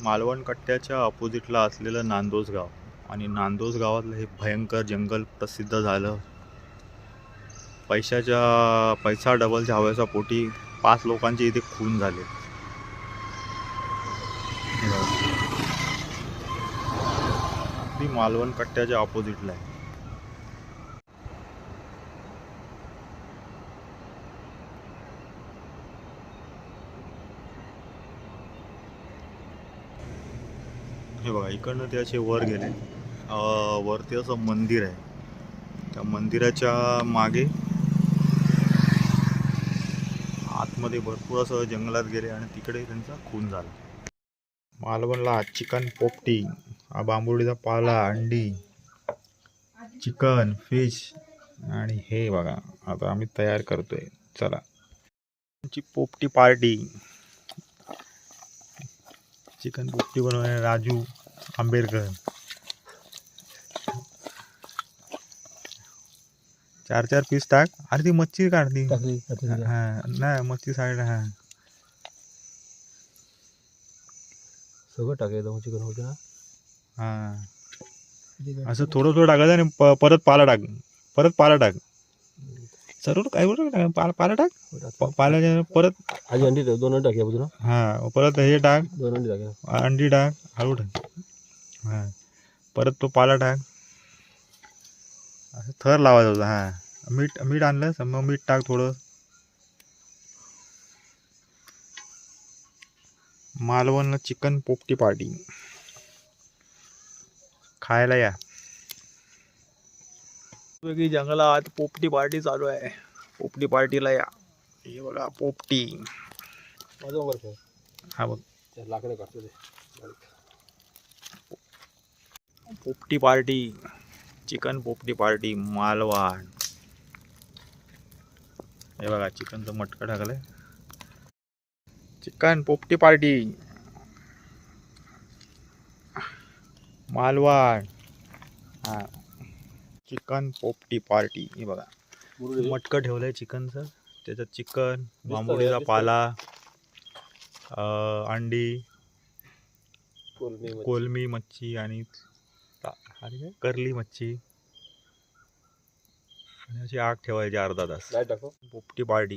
मालवण कट्ट्याच्या अपोजिटला असलेलं नांदोस गाव. आणि नांदोस गावातलं हे भयंकर जंगल प्रसिद्ध झालं. पैशाच्या पैसा डबलच्या हव्याच्या पोटी पाच लोकांचे इथे खून झाले. मालवण कट्ट्याच्या अपोजिटला आहे. हे बघा इकडनं ते असे वर गेले. वरती असं मंदिर आहे. त्या मंदिराच्या मागे आतमध्ये भरपूर असं जंगलात गेले आणि तिकडे त्यांचा खून झाला. मालवणला चिकन पोपटी बांबुडीचा पाला अंडी चिकन फिश आणि हे बघा आता आम्ही तयार करतोय. चला. आमची पोपटी पार्टी. चिकन पोपटी बनवणारे राजू आंबेडकर. चार चार पीस टाक अरे ती मच्छी. हा नाही मच्छी साईड हा. सगळं टाकायचं चिकन होते ना? हा. असं थोडं थोडं टाकायचं आणि परत पाला टाक. परत पाला टाक. सर्व काय बरोबर टाक पाला पाला टाक. प- पाल्याच्या परत आधी अंडी टाक- दोन अंडी टाकूया बाजूला. हा परत हे टाक. दोन अंडी टाकूया अंडी टाक हळू टाक हा परत तो पाला टाक. असं थर लावायचा होता हा. मीठ मीठ आणलं मग मीठ टाक थोडं. Malvan chicken popati party. खायला या. वेगळी जंगलात पोपटी पार्टी चालू आहे. पोपटी पार्टीला या. हे बघा पोपटी. हा बघ. ते लाकडं काढतो ते. Popati party. Chicken popati party Malvan. हे बघा चिकनचं मटकं टाकलंय. चिकन पोपटी पार्टी. मालवण. हा. चिकन पोपटी पार्टी. हे बघा. मटकं ठेवलंय चिकनचं. त्याच्यात चिकन बांबुडीचा. पाला अंडी कोलमी मच्छी. आणि करली मच्छी. आणि अशी आग ठेवायची अर्धा तास. पोपटी पार्टी.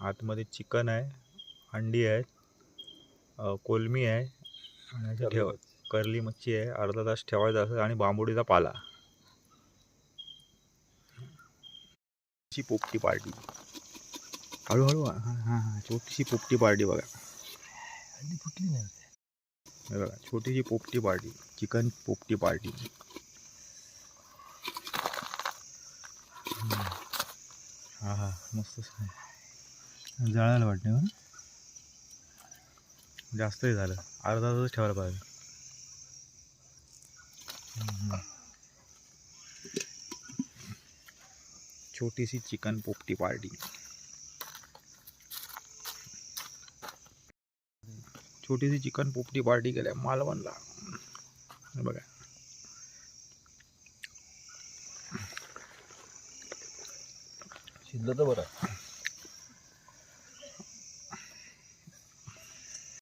आतमध्ये चिकन आहे अंडी आहेत अ, कोलमी आहे. आणि अशी ठेव करली मच्छी आहे. अर्धा तास ठेवायचं असं आणि बांबुडीचा पाला. ची पोपटी पार्टी. हळूहळू हां हां हां छोटीशी पोपटी पार्टी बघा. अंडी फुटली नाही. बघा छोटीशी पोपटी पार्टी चिकन पोपटी पार्टी. हा हा मस्तच आहे जळायला वाटते ना जास्तही झालं. अर्धा तासच ठेवायला पाहिजे. छोटीशी चिकन पोपटी पार्टी. छोटीशी चिकन पोपटी पार्टी केल्या मालवणला. बघा. शिजलं तर बरं.